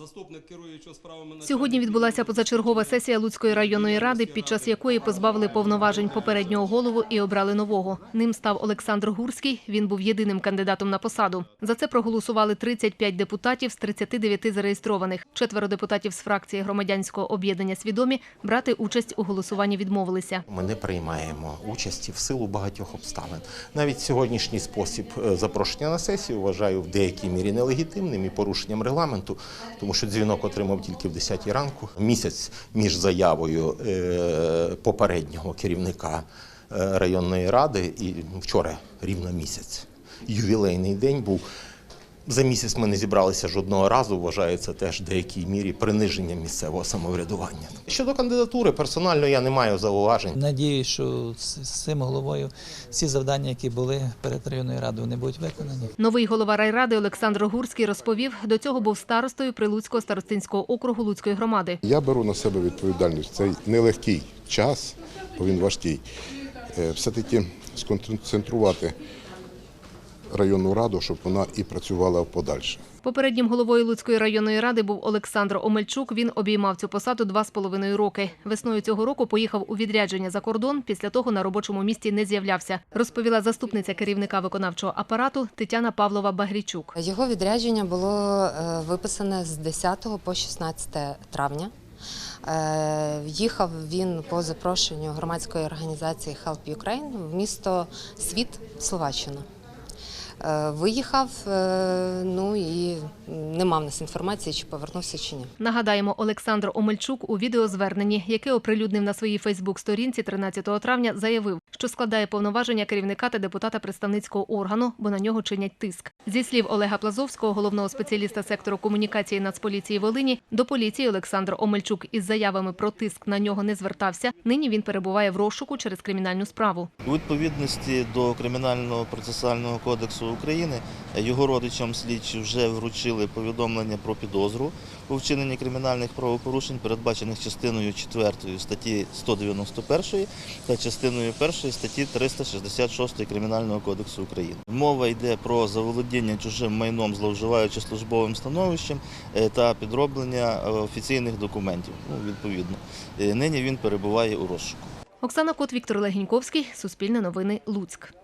заступник керуючого справами Сьогодні відбулася позачергова сесія Луцької районної ради, під час якої позбавили повноважень попереднього голову і обрали нового. Ним став Олександр Гурський. Він був єдиним кандидатом на посаду. За це проголосували 35 депутатів з 39 зареєстрованих. Четверо депутатів з фракції громадянського об'єднання свідомі брати участь у голосуванні відмовилися. Ми не приймаємо участі в силу багатьох обставин. Навіть сьогоднішній спосіб е, запрошення на сесію вважаю в деякій мірі нелегітимним і порушенням регламенту, тому що дзвінок отримав тільки в 10 ранку. Місяць між заявою е, попереднього керівника е, районної ради і вчора рівно місяць. Ювілейний день був. За місяць ми не зібралися жодного разу. Вважаю це теж в деякій мірі приниженням місцевого самоврядування. Щодо кандидатури, персонально я не маю зауважень. Надіюсь, що з цим головою всі завдання, які були перед районною радою, вони будуть виконані. Новий голова райради Олександр Гурський розповів, до цього був старостою Прилуцького старостинського округу Луцької громади. Я беру на себе відповідальність. Цей нелегкий час, бо він важкий. Е, Все-таки сконцентрувати районну раду, щоб вона і працювала подальше. Попереднім головою Луцької районної ради був Олександр Омельчук. Він обіймав цю посаду два з половиною роки. Весною цього року поїхав у відрядження за кордон. Після того на робочому місці не з'являвся. Розповіла заступниця керівника виконавчого апарату Тетяна Павлова Багрічук. Його відрядження було е, виписане з 10 по 16 травня. Е, Їхав він по запрошенню громадської організації Help Ukraine в місто Світ, Словаччина. Е, Виїхав, е, ну і нема в нас інформації, чи повернувся чи ні. Нагадаємо, Олександр Омельчук у відеозверненні, яке оприлюднив на своїй Фейсбук-сторінці 13 травня, заявив, що складає повноваження керівника та депутата представницького органу, бо на нього чинять тиск. Зі слів Олега Плазовського, головного спеціаліста сектору комунікації Нацполіції Волині, до поліції Олександр Омельчук із заявами про тиск на нього не звертався. Нині він перебуває в розшуку через кримінальну справу. У відповідності до Кримінального процесуального кодексу України його родичам слідчі вже вручили повідомлення про підозру у вчиненні кримінальних правопорушень, передбачених частиною 4 статті 191 та частиною 1 статті 366 Кримінального кодексу України. Мова йде про заволодіння чужим майном, зловживаючи службовим становищем е, та підроблення е, офіційних документів. Ну, відповідно, Е, нині він перебуває у розшуку. Оксана Кот, Віктор Легіньковський, Суспільне новини, Луцьк.